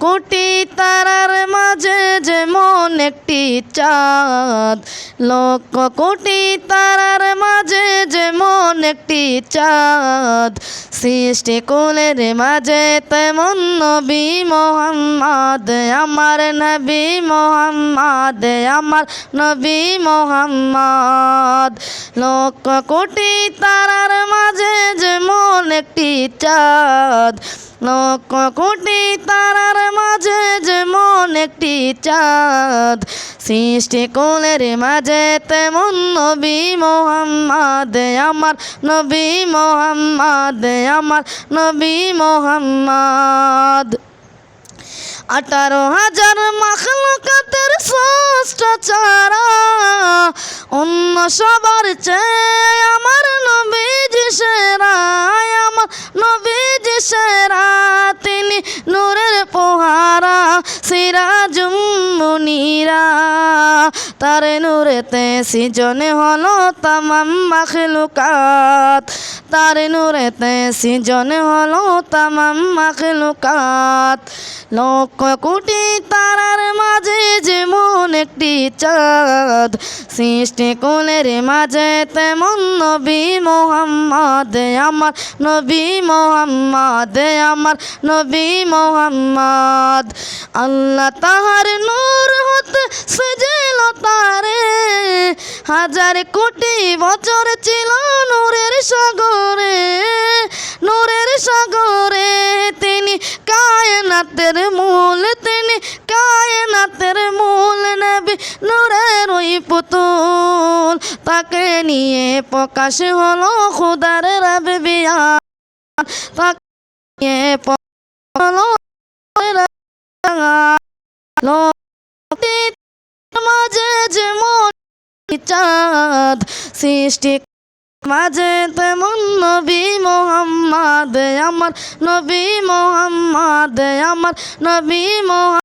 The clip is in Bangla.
কোটি তারার মাঝে যেমন একটি চাঁদ লক্ষ কোটি তারার মাঝে যেমন একটি চাঁদ, সৃষ্টি কুলের মাঝে তেমন নবী মোহাম্মদ, আমার নবী মোহাম্মদ, আমার নবী মোহাম্মদ। লক্ষ কোটি তারার মাঝে যেমন একটি চাঁদ লক্ষ কোটি তারার মাঝে যেমন একটি চাঁদ, সৃষ্টি কোলের মাঝে তেমন নবী মোহাম্মদ, আমার নবী মোহাম্মদ, আমার নবী মোহাম্মদ। আঠারো হাজার মাখলুকাতের ষষ্ঠ চারা, অন্য সবার চেয়ে আমার নবীজি সেরা আমার সিরাজুম মুনিরা, তার নূরেতে সিজনে হলো তামাম মাখলুকাত। তার নূরেতে সিজনে হলো তামাম মাখলুকাত। লক্ষ কোটি একটি চাঁদ। সৃষ্টি কোলের মাঝে তেমন নবী মোহাম্মদ, আমার নবী মোহাম্মদ, আমার নবী মোহাম্মদ। আল্লাহ তাহার নূর হতে সেজেল তারে। হাজার কোটি বছর ছিল নূরের সাগরে। নূরের সাগরে তিনি কায়নাতের মূল, তিনি কায়নাতের মূল। নূরের ওই পুতুল। তাকে নিয়ে প্রকাশ হলো খুদার রবে বিয়া। তাকে নিয়ে মাঝে যেমন চাঁদ। সৃষ্টি মাঝে তেমন নবী মোহাম্মদ। আমার নবী মোহাম্মদ। আমার নবী মোহাম্মদ।